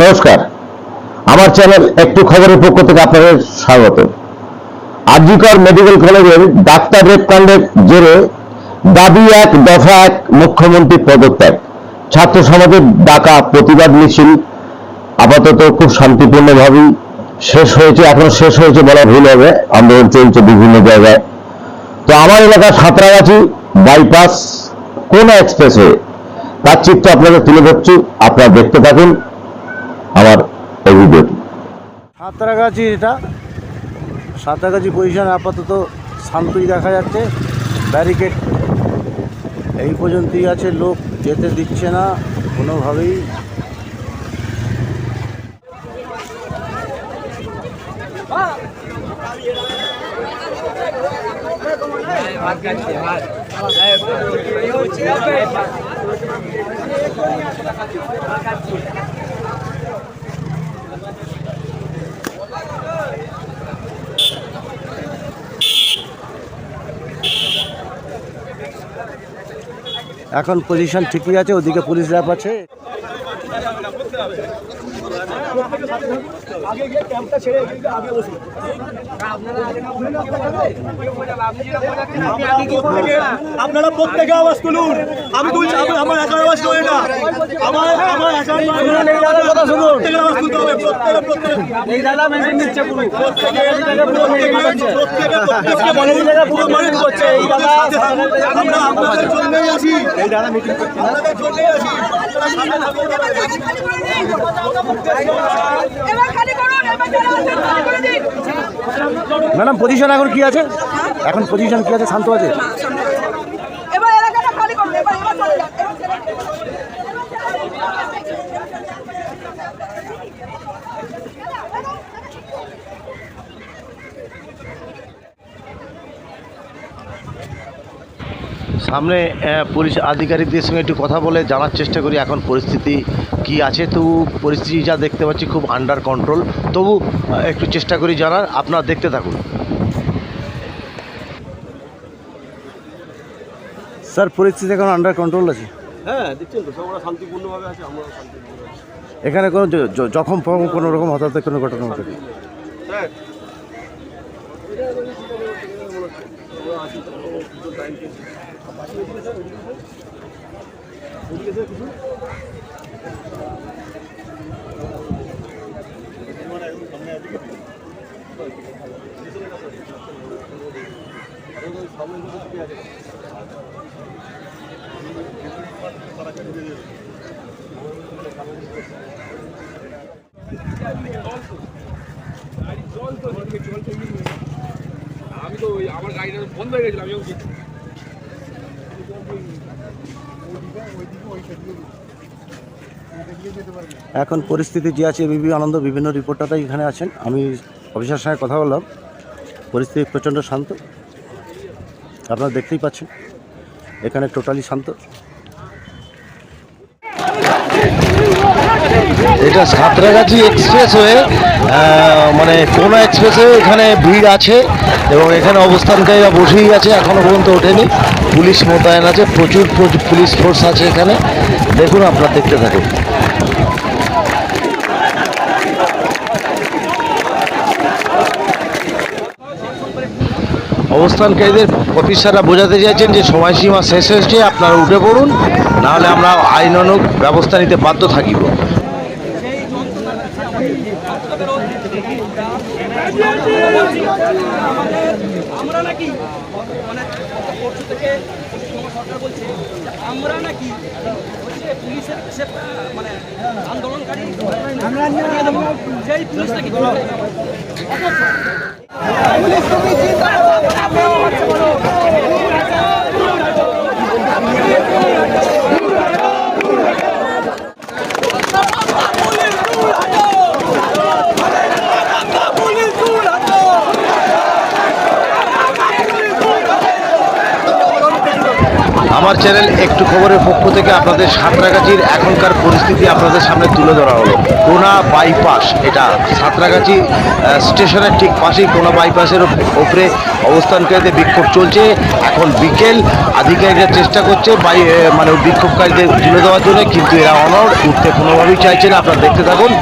নমস্কার। আমার চ্যানেল একটু খবরের পক্ষ থেকে আপনাদের স্বাগত। আরজিকর মেডিকেল কলেজের ডাক্তার রেপ কাণ্ডের জেরে দাবি এক দফা এক মুখ্যমন্ত্রী পদত্যাগ। ছাত্র সমাজের ডাকা প্রতিবাদ মিছিল আপাতত খুব শান্তিপূর্ণভাবেই শেষ হয়েছে, এখন শেষ হয়েছে বলা ভুল হবে, আন্দোলন চলছে বিভিন্ন জায়গায়। তো আমার এলাকা সাঁতরাগাছি বাইপাস কোন এক্সপ্রেসওয়ে, তার চিত্র আপনাদের তুলে ধরছি, আপনারা দেখতে থাকুন। সাঁতরাগাছি এটা। সাঁতরাগাছি পজিশন আপাতত শান্তই দেখা যাচ্ছে। ব্যারিকেড এই পর্যন্তই আছে লোক যেতে দিচ্ছে না কোনোভাবেই। এখন পজিশন ঠিকই আছে ওদিকে পুলিশ র্যাপ আছে। আপনারা প্রত্যেকে আওয়াজ তুলুন। আমি তুলছি আমি আমার একার আওয়াজ করি না আমার আমার একার কথা শুনুন। প্রত্যেকের আওয়াজ তুলতে হবে প্রত্যেকে প্রত্যেকে প্রত্যেকে প্রত্যেকে প্রত্যেকে বলে পুরো মানে করছে। এই দাদা আমরা আপনাদের জন্যই আসি। এই দাদা মিটিং করছে আপনাদের জন্যই আসি। এবার খালি করুন এবার যারা আছেন খালি করে দিন। ম্যাডাম পজিশন এখন কি আছে? এখন পজিশন কি আছে? শান্ত আছে? সামনে পুলিশ আধিকারিকদের সঙ্গে একটু কথা বলে জানার চেষ্টা করি এখন পরিস্থিতি কি আছে। তবু পরিস্থিতি যা দেখতে পাচ্ছি খুব আন্ডার কন্ট্রোল তবু একটু চেষ্টা করি জানার। আপনারা দেখতে থাকুন। স্যার পরিস্থিতি এখন আন্ডার কন্ট্রোল আছে? হ্যাঁ দেখছেন তো সবাই শান্তিপূর্ণভাবে আছে আমরা শান্তিপূর্ণ এখানে কোনো জখম ফখম কোনো রকম হঠাৎ কোনো ঘটনা ঘটে আমি তো ওই আমার গাড়িটা বন্ধ হয়ে গেছিল আমি এখন পরিস্থিতি যে আছে বিবি আনন্দ, বিভিন্ন রিপোর্টাররা এখানে আছেন। আমি অফিসার সঙ্গে কথা বললাম। পরিস্থিতি প্রচণ্ড শান্ত। আপনারা দেখতেই পাচ্ছেন। এখানে টোটালি শান্ত। এটা সাঁতরাগাছি এক্সপ্রেস হয়ে মানে কোন এক্সপ্রেস এখানে ভিড় আছে এবং এখানে অবস্থানকারীরা বসেই আছে, এখনও পর্যন্ত ওঠেনি। পুলিশ মোতায়েন আছে, প্রচুর পুলিশ ফোর্স আছে এখানে। দেখুন, আপনারা দেখতে থাকুন। অবস্থানকারীদের অফিসাররা বোঝাতে চাইছেন যে সময়সীমা শেষ হয়েছে, আপনারা উঠে পড়ুন, নাহলে আমরা আইনানুগ ব্যবস্থা নিতে বাধ্য থাকিব। আমরা নাকি মানে পরশু থেকে সরকার বলছে আমরা নাকি হচ্ছে পুলিশের মানে আন্দোলনকারী সেই পুলিশ নাকি আমার চ্যানেল একটু খবরের পক্ষ থেকে আপনাদের সাঁতরাগাছির এখনকার পরিস্থিতি আপনাদের সামনে তুলে ধরা হলো। কোনা বাইপাস, এটা সাঁতরাগাছি স্টেশনের ঠিক পাশেই কোনা বাইপাসের ওপ- ওপরে অবস্থানকারীদের বিক্ষোভ চলছে। এখন বিকেল, আধিকারিকরা চেষ্টা করছে বাই মানে বিক্ষোভকারীদের তুলে দেওয়ার জন্য, কিন্তু এরা অনড়, উঠতে কোনোভাবেই চাইছে না। আপনারা দেখতে থাকুন।